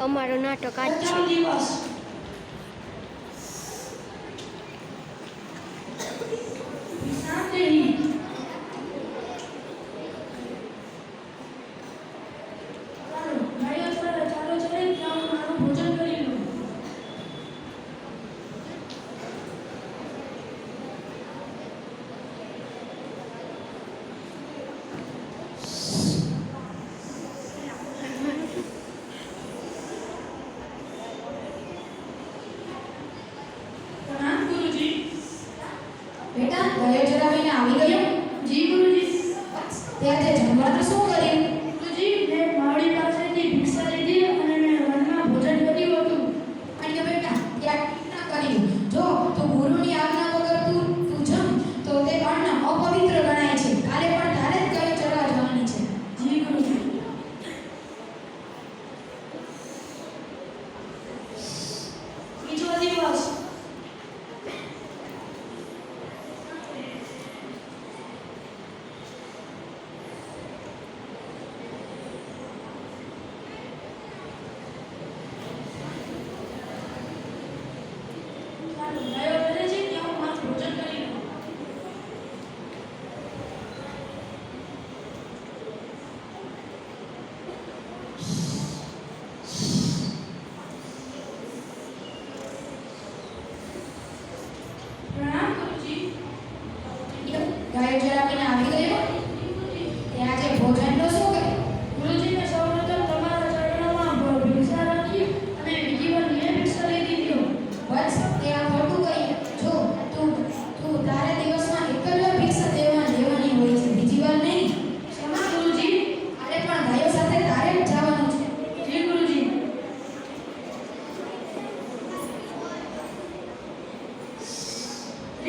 અમારું નાટક આજ છે. બેટા ઘરે ચલાવીને આવી ગયો. જી ગુરુજી. ત્યાં તે જમવાનું શું કર્યું?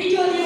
Video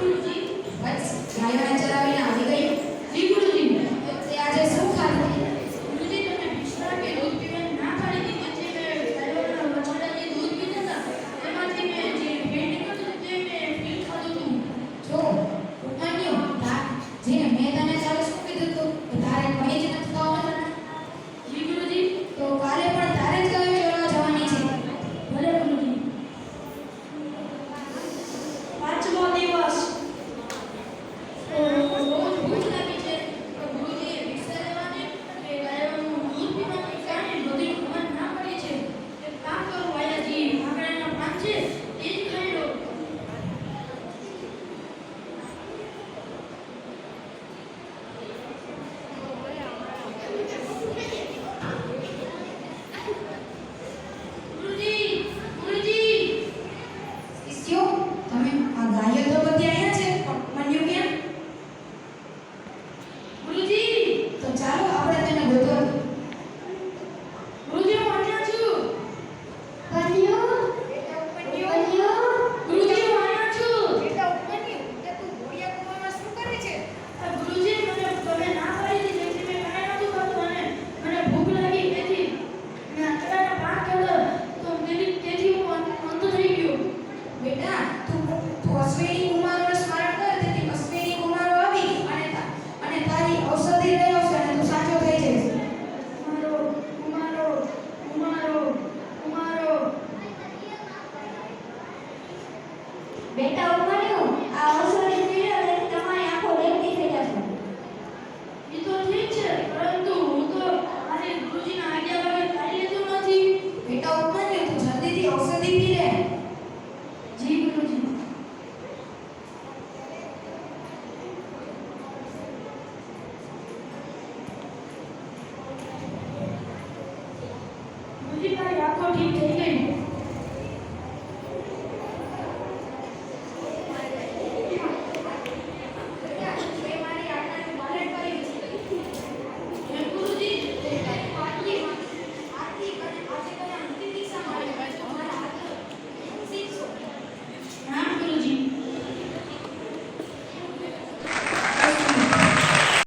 What's my manager? Ashwini કર તેથી અશ્વિની કુમારો આવી અને અને તારી ઔષધિ રહ્યો છે અને સાચો થઈ જઈશ. કુમારો કુમારો કુમારો કુમારો. બેટા पृथ्वी का यात्रा ठीक ठीक है